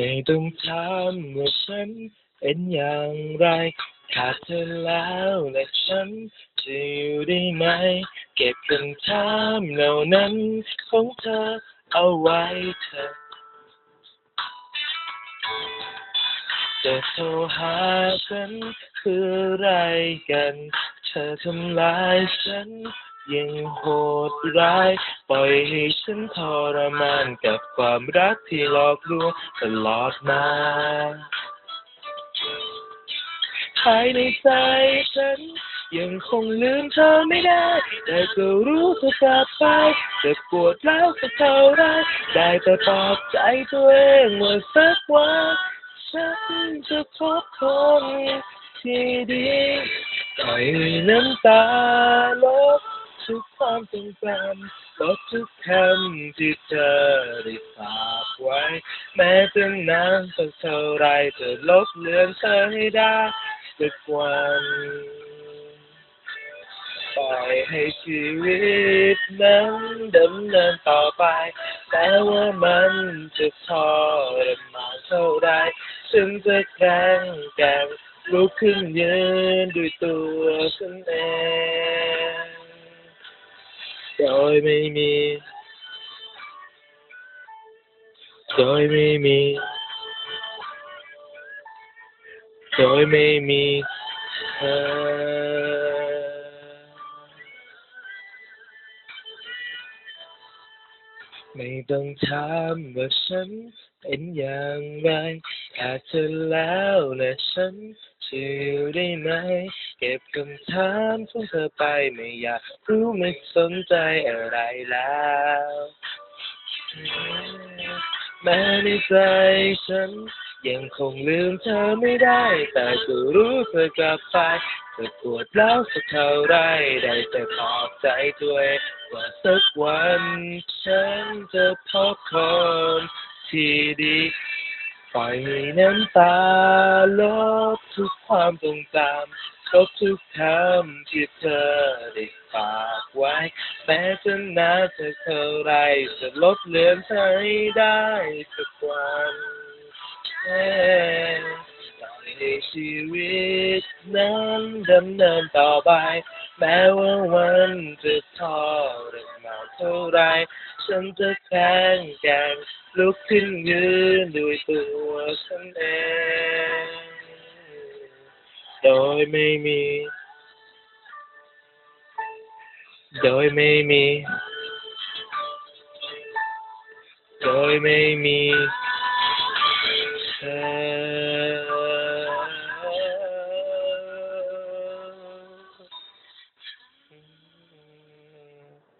ไม่ต้องถามว่าฉันเป็นอย่างไร ขาดเธอแล้วและฉันจะอยู่ได้ไหม เก็บคำถามเหล่านั้นของเธอเอาไว้เถอะจะโทรหาฉันคืออะไรกัน เธอทำลายฉัน ยังโหดร้าย ปล่อยให้ฉันทรมานกับความรักที่หลอกลวงตลอดมาภายในใจฉัน ยังคงลืมเธอไม่ได้ แต่ก็รู้เธอกลับไปจะปวดแล้วสักเท่าไร ได้แต่ปลอบใจตัวเองว่าสักวันฉันจะพบคนที่ดีปล่อยน้ำตาลบ ความทรงจำลบทุกคำที่เธอได้ฝากไว้ แม้จะนานสักเท่าไรจะลบเลือนเธอให้ได้สักวันปล่อยให้ชีวิตนั้นดำเนินต่อไป แต่ว่ามันจะทรมานเท่าไรฉันจะแข็งแกร่งลุกขึ้นยืนด้วยตัวฉันเอง โดยไม่มีโดยไม่มีโดยไม่มีเธอไม่ต้องถามว่าฉันเป็นอย่างไรขาดเธอแล้วและฉัน จะอยู่ได้ไหม เก็บคำถามของเธอไปไม่อยากรู้ไม่สนใจอะไรแล้วแม้ในใจฉัน ยังคงลืมเธอไม่ได้ แต่ก็รู้เธอกลับไปจะปวดแล้วสักเท่าไรได้แต่ปลอบใจตัวเองว่าสักวัน ฉันจะพบคนที่ดี ปล่อยให้น้ำตาลบทุกความทรงจำลบทุกคำที่เธอได้ฝากไว้ แม้จะนานจะเท่าไรจะลบเลือนเธอให้ได้สักวันปล่อยให้ชีวิตนั้นดำเนินต่อไป แม้ว่าวันจะทรมานเท่าไร ฉันจะแข็งแกร่งลุกขึ้นยืนด้วยตัวฉันเองโดยไม่มี โดยไม่มี โดยไม่มีเธอ